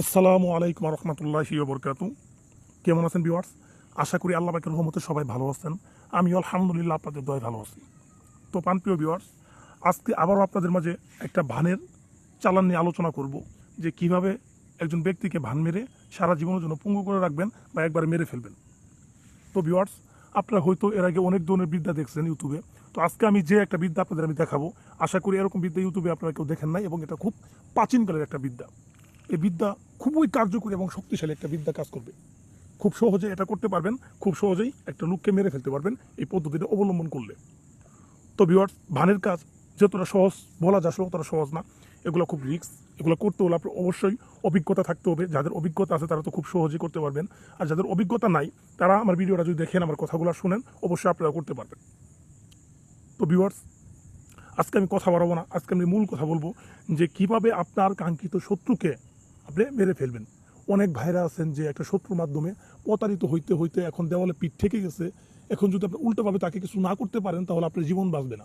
আসসালামু আলাইকুম রহমতুল্লাহি বরকাত কেমন আছেন বিওয়ার্স আশা করি আল্লাহ পাকের রহমতে সবাই ভালো আছেন। আমি আলহামদুলিল্লাহ আপনাদের দয় ভালো আছি। তো পানপ্রিয় বিওয়ার্স আজকে আবারও আপনাদের মাঝে একটা ভানের চালান নিয়ে আলোচনা করব, যে কীভাবে একজন ব্যক্তিকে ভান মেরে সারা জীবনের জন্য পঙ্গু করে রাখবেন বা একবারে মেরে ফেলবেন। তো বিওয়ার্স আপনারা হয়তো এর আগে অনেক ধরনের বিদ্যা দেখছেন ইউটিউবে। তো আজকে আমি যে একটা বিদ্যা আপনাদের আমি দেখাবো, আশা করি এরকম বিদ্যা ইউটিউবে আপনারা কেউ দেখেন নাই এবং এটা খুব প্রাচীনকালের একটা বিদ্যা। এই বিদ্যা খুবই কার্যকরী এবং শক্তিশালী একটা বিদ্যা কাজ করবে। খুব সহজে এটা করতে পারবেন, খুব সহজেই একটা লোককে মেরে ফেলতে পারবেন এই পদ্ধতিটা অবলম্বন করলে। তো ভিউয়ার্স ভানের কাজ, যতটা সহজ বলা যায় ততটা সহজ না। এগুলো খুব রিস্ক এগুলো করতে হলে আপনার অবশ্যই অভিজ্ঞতা থাকতে হবে। যাদের অভিজ্ঞতা আছে তারা তো খুব সহজেই করতে পারবেন। আর যাদের অভিজ্ঞতা নাই, তারা আমার ভিডিওটা যদি দেখেন, আমার কথাগুলো শুনেন, অবশ্যই আপনারা করতে পারবেন। তো ভিউয়ার্স আজকে আমি কথা বাড়াবো না। আজকে আমি মূল কথা বলব যে কীভাবে আপনার কাঙ্ক্ষিত শত্রুকে আপনি মেরে ফেলবেন। অনেক ভাইরা আছেন যে একটা শত্রুর মাধ্যমে প্রতারিত হইতে হইতে এখন দেওয়ালে পিঠ থেকে গেছে। এখন যদি আপনি উল্টোভাবে তাকে কিছু না করতে পারেন, তাহলে আপনার জীবন বাঁচবে না।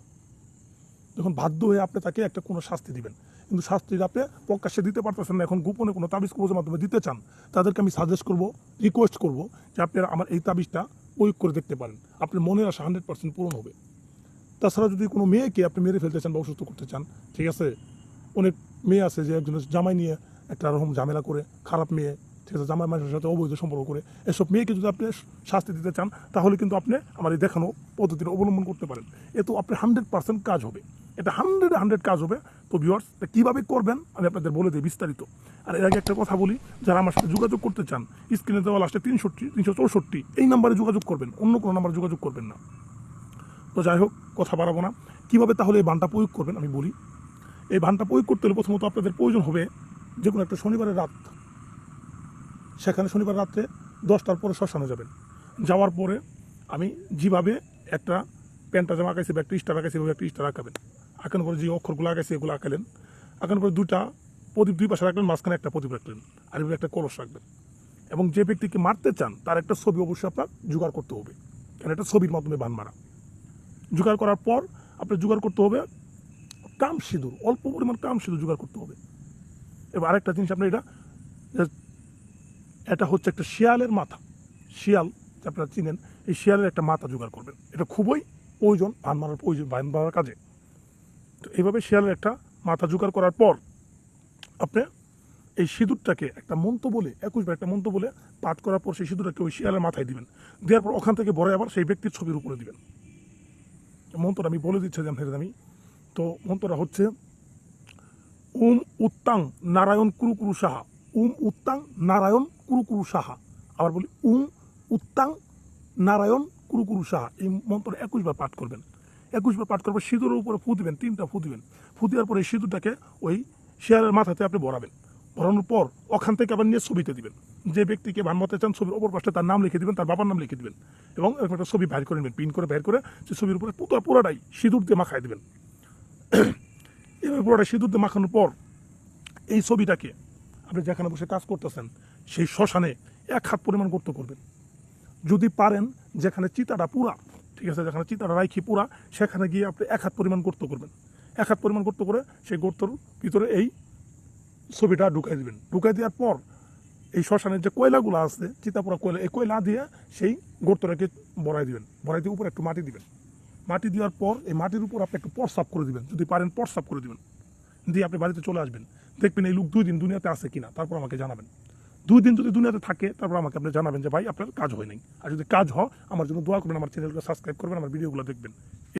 তখন বাধ্য হয়ে আপনি তাকে একটা কোনো শাস্তি দিবেন। কিন্তু শাস্তিটা আপনি প্রকাশ্যে দিতে পারতেছেন না। এখন গোপনে কোনো তাবিজ কবজের মাধ্যমে দিতে চান, তাদেরকে আমি সাজেস্ট করব রিকোয়েস্ট করব যে আপনারা আমার এই তাবিজটা প্রয়োগ করে দেখতে পারেন। আপনার মনের আশা হান্ড্রেড পার্সেন্ট পূরণ হবে। তাছাড়া যদি কোনো মেয়েকে আপনি মেরে ফেলতে চান বা অসুস্থ করতে চান, ঠিক আছে? অনেক মেয়ে আছে যে একজনের জামাই নিয়ে একটা রকম ঝামেলা করে, খারাপ মেয়ে, ঠিক আছে, জামাই মানুষের সাথে অবৈধ সম্পর্ক করে। এসব মেয়েকে যদি আপনি শাস্তি দিতে চান, তাহলে কিন্তু আপনি আমার এই দেখানো পদ্ধতিটা অবলম্বন করতে পারেন। এ তো আপনার হান্ড্রেড পার্সেন্ট কাজ হবে। এটা হান্ড্রেড হান্ড্রেড কাজ হবে। তো ভিউয়ার্স কীভাবে করবেন, আমি আপনাদের বলে দিই বিস্তারিত। আর এর আগে একটা কথা বলি, যারা আমার সাথে যোগাযোগ করতে চান স্ক্রিনে দেওয়া লাস্টে তিনষট্টি, তিনশো চৌষট্টি, এই নাম্বারে যোগাযোগ করবেন, অন্য কোনো নাম্বারে যোগাযোগ করবেন না। তো যাই হোক, কথা বাড়াবো না। কীভাবে তাহলে এই বানটা প্রয়োগ করবেন, আমি বলি। এই বানটা প্রয়োগ করতে হলে প্রথমত আপনাদের প্রয়োজন হবে যে কোনো একটা শনিবারের রাত, সেখানে শনিবার রাত্রে দশটার পরে শ্মশানে যাবেন। যাওয়ার পরে আমি যেভাবে একটা প্যান্টটা জামা আঁকাইছি বা একটা স্টার আঁকাইছি ওই একটা স্টার আঁকাবেন। আঁকানোর পরে যে অক্ষরগুলো আঁকাইছে, এগুলো আঁকালেন। আঁকানোর পরে দুটা প্রদীপ দুই পাশে রাখলেন, মাঝখানে একটা প্রদীপ রাখলেন আর একটা কলস রাখবেন। এবং যে ব্যক্তিকে মারতে চান, তার একটা ছবি অবশ্যই আপনার জোগাড় করতে হবে। কারণ এটা ছবির মাধ্যমে বান মারা। জোগাড় করার পর আপনার জোগাড় করতে হবে কাম সিঁদুর, অল্প পরিমাণ কাম সিঁদুর জোগাড় করতে হবে। এবার আরেকটা জিনিস আপনার এটা এটা হচ্ছে একটা শিয়ালের মাথা। শিয়াল আপনারা চিনেন, এই শিয়ালের একটা মাথা জোগাড় করবেন। এটা খুবই প্রয়োজন, ভান মারার প্রয়োজন, ভান মারার কাজে। তো এইভাবে শিয়ালের একটা মাথা জোগাড় করার পর আপনি এই সিঁদুরটাকে একটা মন্ত্র বলে, একুশ একুশবার একটা মন্ত্র বলে পাঠ করার পর সেই সিঁদুরটাকে ওই শিয়ালের মাথায় দিবেন। দেওয়ার পর ওখান থেকে বড় আবার সেই ব্যক্তির ছবির উপরে দিবেন। মন্ত্রটা আমি বলে দিচ্ছি যে আমি। তো মন্ত্রটা হচ্ছে উম উত্তাং নারায়ণ কুরুকুরু সাহা। উম উত্তাং নারায়ণ কুরুকুরু সাহা। আবার বলি, উম উত্তাং নারায়ণ কুরুকুরু সাহা। এই মন্ত্র একুশবার পাঠ করবেন। একুশবার পাঠ করবেন সিঁদুরের উপরে ফু দিবেন, তিনটা ফু দিবেন। ফু দেওয়ার পরে সিঁদুরটাকে ওই শেয়ারের মাথাতে আপনি ভরাবেন। ভরানোর পর ওখান থেকে আবার নিয়ে ছবিতে দিবেন। যে ব্যক্তিকে বানমাতে চান, ছবির ওপর পাশে তার নাম লিখে দিবেন, তার বাবার নাম লিখে দিবেন এবং এরকম একটা ছবি বাইর করে নেবেন প্রিন্ট করে, বাইর করে সেই ছবির উপরে পুরো, পুরোটাই সিঁদুর দিয়ে মাখায় দিবেন। এবার পুরোটা সিঁদুর দিয়ে মাখানোর পর এই ছবিটাকে আপনি যেখানে বসে কাজ করতেছেন, সেই শ্মশানে এক হাত পরিমাণ গর্ত করবেন। যদি পারেন, যেখানে চিতাটা পুরা, ঠিক আছে, যেখানে চিতাটা রাইখি পুরা, সেখানে গিয়ে আপনি এক হাত পরিমাণ গর্ত করবেন। এক হাত পরিমাণ গর্ত করে সেই গর্তর ভিতরে এই ছবিটা ঢুকাই দিবেন। ঢুকাই দেওয়ার পর এই শ্মশানের যে কয়লাগুলো আছে, চিতাপুরা কয়লা, এই কয়লা দিয়ে সেই গর্তটাকে বড়াই দিবেন। বড়াই দিয়ে উপরে একটু মাটি দিবেন। মাটি দেওয়ার পর এই মাটির উপর আপনি একটু পরসাপ করে দিবেন। যদি পারেন পরসাপ করে দিবেন। দিয়ে আপনি বাড়িতে চলে আসবেন। দেখবেন এই লোক দুই দিন দুনিয়াতে আছে কিনা, তারপর আমাকে জানাবেন। দুই দিন যদি দুনিয়াতে থাকে, তারপর আমাকে আপনি জানাবেন যে, ভাই, আপনার কাজ হয় নাই। আর যদি কাজ হয়, আমার জন্য দোয়া করবেন, আমার চ্যানেলটা সাবস্ক্রাইব করবেন, আমার ভিডিওগুলো দেখবেন।